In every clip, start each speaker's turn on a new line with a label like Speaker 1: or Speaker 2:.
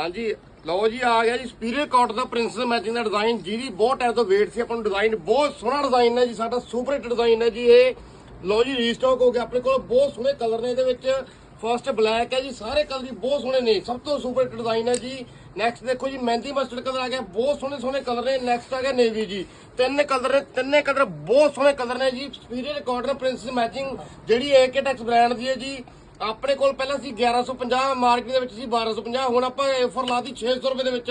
Speaker 1: ਹਾਂਜੀ, ਲਓ ਜੀ, ਆ ਗਿਆ ਜੀ ਸਪੀਰੀਅਰ ਕਾਟ ਦਾ ਪ੍ਰਿੰਸਸ ਮੈਚਿੰਗ ਦਾ ਡਿਜ਼ਾਈਨ ਜਿਹਦੀ ਬਹੁਤ ਟਾਈਮ ਤੋਂ ਵੇਟ ਸੀ ਆਪਾਂ ਨੂੰ ਡਿਜ਼ਾਈਨ ਬਹੁਤ ਸੋਹਣਾ ਡਿਜ਼ਾਈਨ ਹੈ ਜੀ, ਸਾਡਾ ਸੁਪਰ ਹਿੱਟ ਡਿਜ਼ਾਈਨ ਹੈ ਜੀ ਇਹ। ਲਓ ਜੀ ਰੀਸਟਾਕ ਹੋ ਗਿਆ ਆਪਣੇ ਕੋਲ, ਬਹੁਤ ਸੋਹਣੇ ਕਲਰ ਨੇ ਇਹਦੇ ਵਿੱਚ। ਫਰਸਟ ਬਲੈਕ ਹੈ ਜੀ, ਸਾਰੇ ਕਲਰ ਜੀ ਬਹੁਤ ਸੋਹਣੇ ਨੇ, ਸਭ ਤੋਂ ਸੁਪਰ ਹਿੱਟ ਡਿਜ਼ਾਈਨ ਹੈ ਜੀ। ਨੈਕਸਟ ਦੇਖੋ ਜੀ, ਮਹਿੰਦੀ ਮਸਟਰਡ ਕਲਰ ਆ ਗਿਆ, ਬਹੁਤ ਸੋਹਣੇ ਸੋਹਣੇ ਕਲਰ ਨੇ। ਨੈਕਸਟ ਆ ਗਿਆ ਨੇਵੀ ਜੀ, ਤਿੰਨ ਕਲਰ ਨੇ, ਤਿੰਨੇ ਕਲਰ ਬਹੁਤ ਸੋਹਣੇ ਕਲਰ ਨੇ ਜੀ। ਸਪੀਰੀਅਰ ਕਾਟਨ ਪ੍ਰਿੰਸਸ ਮੈਚਿੰਗ ਜਿਹੜੀ ਏਕੇ ਟੈਕਸ ਬ੍ਰਾਂਡ ਦੀ ਹੈ ਜੀ। ਆਪਣੇ ਕੋਲ ਪਹਿਲਾਂ ਸੀ 1150 ਮਾਰਕੀਟ ਦੇ ਵਿੱਚ ਸੀ 1250 ਹੁਣ ਆਪਾਂ ਆਫਰ ਲਾਤੀ 600 ਰੁਪਏ ਦੇ ਵਿੱਚ।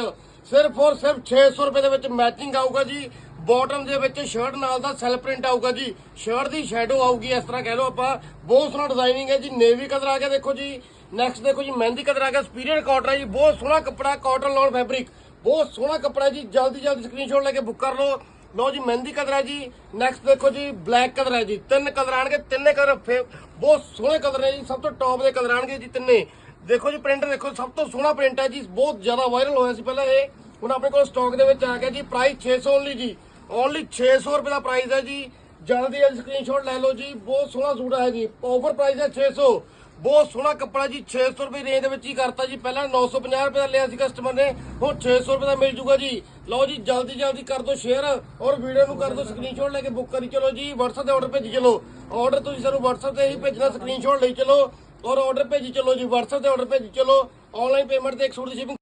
Speaker 1: ਸਿਰਫ ਔਰ ਸਿਰਫ 600 ਰੁਪਏ ਦੇ ਵਿੱਚ ਮੈਚਿੰਗ ਆਊਗਾ ਜੀ। ਬਾਟਮ ਦੇ ਵਿੱਚ ਸ਼ਰਟ ਨਾਲ ਦਾ ਸੈਲ ਪ੍ਰਿੰਟ ਆਊਗਾ ਜੀ। ਸ਼ਰਟ ਦੀ ਸ਼ੈਡੋ ਆਊਗੀ, ਇਸ ਤਰ੍ਹਾਂ ਕਹਿ ਲਓ ਆਪਾਂ। ਬਹੁਤ ਸੋਹਣਾ ਡਿਜ਼ਾਈਨਿੰਗ ਹੈ ਜੀ। ਨੇਵੀ ਕਲਰ ਆ ਗਿਆ ਦੇਖੋ ਜੀ। ਨੈਕਸਟ ਦੇਖੋ ਜੀ, ਮਹਿੰਦੀ ਕਲਰ ਆ ਗਿਆ ਸਪੀਰੀਅਰ ਕਾਟਨ ਹੈ ਜੀ। ਬਹੁਤ ਸੋਹਣਾ ਕੱਪੜਾ ਕਾਟਨ ਲੋਨ ਫੈਬਰਿਕ ਬਹੁਤ ਸੋਹਣਾ ਕੱਪੜਾ ਜੀ। ਜਲਦੀ ਜਲਦੀ ਸਕਰੀਨਸ਼ਾਟ ਲੈ ਕੇ ਬੁੱਕ ਕਰ ਲਓ। ਲਓ ਜੀ, ਮਹਿੰਦੀ ਕਲਰ ਹੈ ਜੀ। ਨੈਕਸਟ ਦੇਖੋ ਜੀ ਬਲੈਕ ਕਲਰ ਹੈ ਜੀ। ਤਿੰਨ ਕਲਰ ਆਣਗੇ, ਤਿੰਨੇ ਕਲਰ ਫੇ- ਬਹੁਤ ਸੋਹਣੇ ਕਲਰ ਨੇ ਜੀ, ਸਭ ਤੋਂ ਟੌਪ ਦੇ ਕਲਰ ਆਣਗੇ ਜੀ ਤਿੰਨੇ। ਦੇਖੋ ਜੀ ਪ੍ਰਿੰਟ ਦੇਖੋ, ਸਭ ਤੋਂ ਸੋਹਣਾ ਪ੍ਰਿੰਟ ਹੈ ਜੀ, ਬਹੁਤ ਜ਼ਿਆਦਾ ਵਾਇਰਲ ਹੋਇਆ ਸੀ ਪਹਿਲਾਂ ਇਹ। ਹੁਣ ਆਪਣੇ ਕੋਲ ਸਟਾਕ ਦੇ ਵਿੱਚ ਆ ਗਿਆ ਜੀ ਪ੍ਰਾਈਸ 600 ਓਨਲੀ ਜੀ। ਓਨਲੀ 600 ਰੁਪਏ ਦਾ ਪ੍ਰਾਈਸ ਹੈ ਜੀ। ਜਲਦੀ ਜਲਦੀ ਸਕਰੀਨਸ਼ਾਟ ਲੈ ਲਓ ਜੀ, ਬਹੁਤ ਸੋਹਣਾ ਸੂਟ ਹੈ ਜੀ। ਆਫਰ ਪ੍ਰਾਈਸ ਹੈ 600 ਬਹੁਤ ਸੋਹਣਾ ਕੱਪੜਾ ਜੀ 600 ਰੁਪਏ ਰੇਂਜ ਦੇ ਵਿੱਚ ਹੀ ਕਰਤਾ ਜੀ। ਪਹਿਲਾਂ 950 ਰੁਪਏ ਦਾ ਲਿਆ ਸੀ ਕਸਟਮਰ ਨੇ, ਹੁਣ 600 ਰੁਪਏ ਦਾ ਮਿਲ ਜੂਗਾ ਜੀ। ਲਓ ਜੀ, ਜਲਦੀ ਜਲਦੀ ਕਰ ਦਿਓ ਸ਼ੇਅਰ ਔਰ ਵੀਡੀਓ ਨੂੰ ਕਰ ਦਿਓ ਸਕਰੀਨਸ਼ਾਟ ਲੈ ਕੇ ਬੁੱਕ ਕਰੀ ਚਲੋ ਜੀ। WhatsApp ਤੇ ਆਰਡਰ ਭੇਜੀ ਚਲੋ। ਆਰਡਰ ਤੁਸੀਂ ਸਾਨੂੰ WhatsApp ਤੇ ਹੀ ਭੇਜਣਾ ਸਕਰੀਨਸ਼ਾਟ ਲਈ ਚਲੋ। ਔਰ ਆਰਡਰ ਭੇਜੀ ਚਲੋ ਜੀ, WhatsApp ਤੇ ਆਰਡਰ ਭੇਜੀ ਚਲੋ। ਆਨਲਾਈਨ ਪੇਮੈਂਟ ਤੇ ਇੱਕ ਸੂਟ ਦੀ shipping